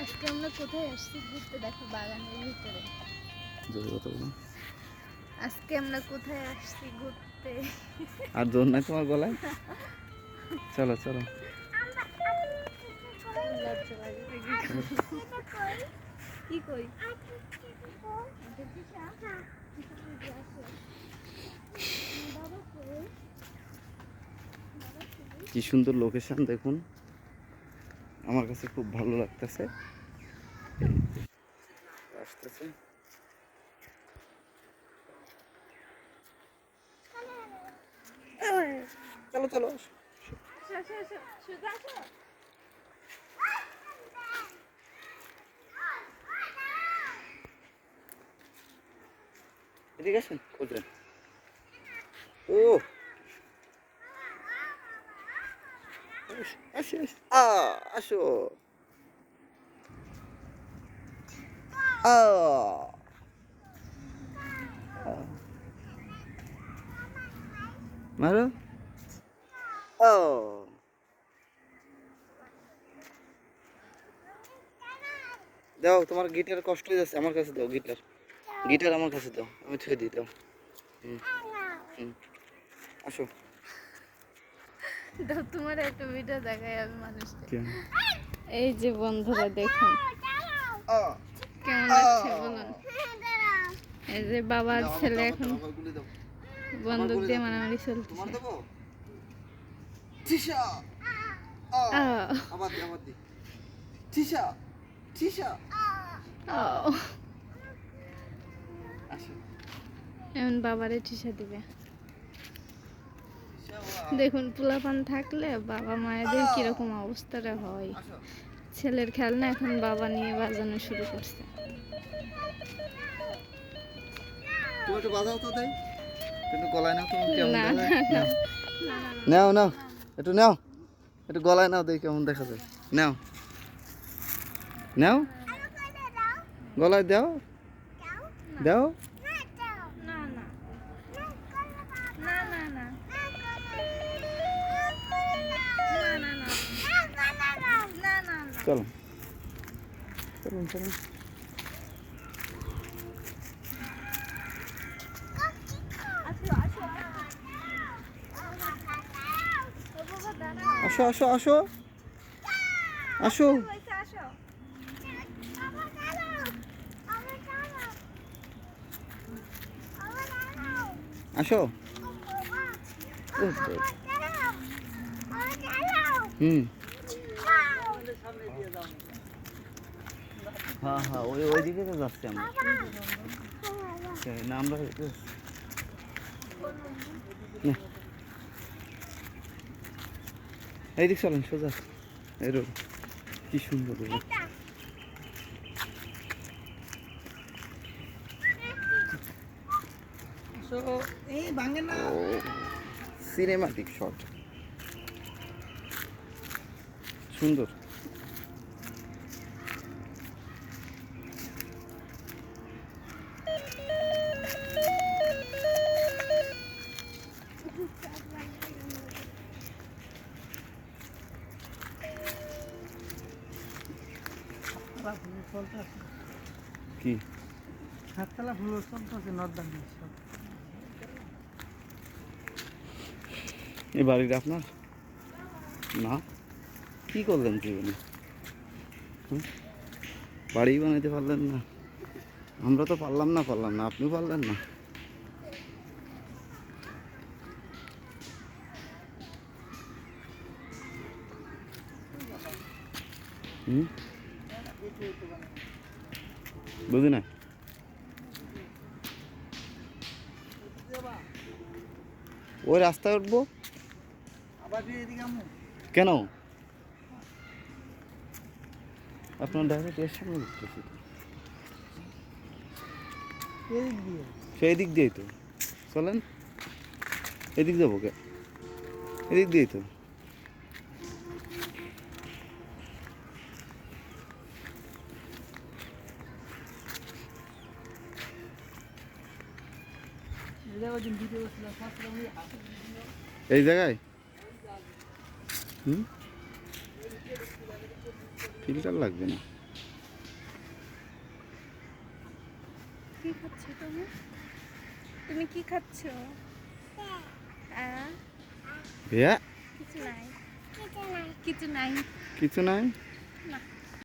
আজকে আমরা কোথায় আসছি ঘুরতে? দেখো বাগানের ভিতরে। জোরে কথা বলো। আজকে আমরা কোথায় আসছি ঘুরতে? আর জোর নাই তোমার গলায়? চলো চলো। কি কই? কি সুন্দর লোকেশন দেখুন। আমার কাছে খুব ভালো লাগতেছে। আসতেছে। চলো চলো এদিকে আসেন খোঁজেন ও! আসো আসো মারো ও দাও, তোমার গিটার কষ্ট হয়ে যাচ্ছে, আমার কাছে দাও গিটার গিটার আমার কাছে দাও, আমি ছুঁয়ে দিই, দাও। হুম। হুম। আসো। তোমার একটা ভিডিও দেখাই আমি মানুষকে। এই যে বন্ধুরা দেখুন। কেমন লাগছে বলুন? এই যে বাবার ছেলে এখন বন্দুক দিয়ে মারামারি চলতেছে। তোমার দেবো? টিশা আহ, দেখুন পোলাপান থাকলে বাবা মায়েদের কীরকম অবস্থাটা হয়। ছেলের খেলনা এখন বাবা নিয়ে বাজানো শুরু করছে। নাও নাও। একটু নাও। একটু গলায় নাও দেখি কেমন দেখা যায়। নাও। নাও। গলায় দাও। দাও। না না চলো। চলুন চলুন। আসো আসো আসো। আসো। আসো। হুম। হ্যাঁ হ্যাঁ ওই ওইদিকে তো যাচ্ছি আমরা। না আমরা এইদিক চলেন সোজা। এই রোড। কি সুন্দর রোড। সিনেমাটিক শট সুন্দর। কি? সাততলা ফুল চলতেছে নর্দান এই বাড়িটা আপনার? না? কি করলেন জীবনে? বাড়ি বানাইতে পারলেন না। আমরা তো পারলাম না পারলাম না। আপনি পারলেন না। হুম? বুঝি না ওই রাস্তায় উঠবো। কেন? আপনার ডাইরেক্ট এর সামনে উঠতেছি সেই দিক দিয়েই তো। চলেন। এদিক যাব কে? এদিক দিয়েই তো। এই জায়গায়? হুম? ফিল্টার লাগবে না। কি খাচ্ছ তুমি? তুমি কি খাচ্ছ? হ্যাঁ। কিছু নাই। কিছু নাই। কিছু নাই? না।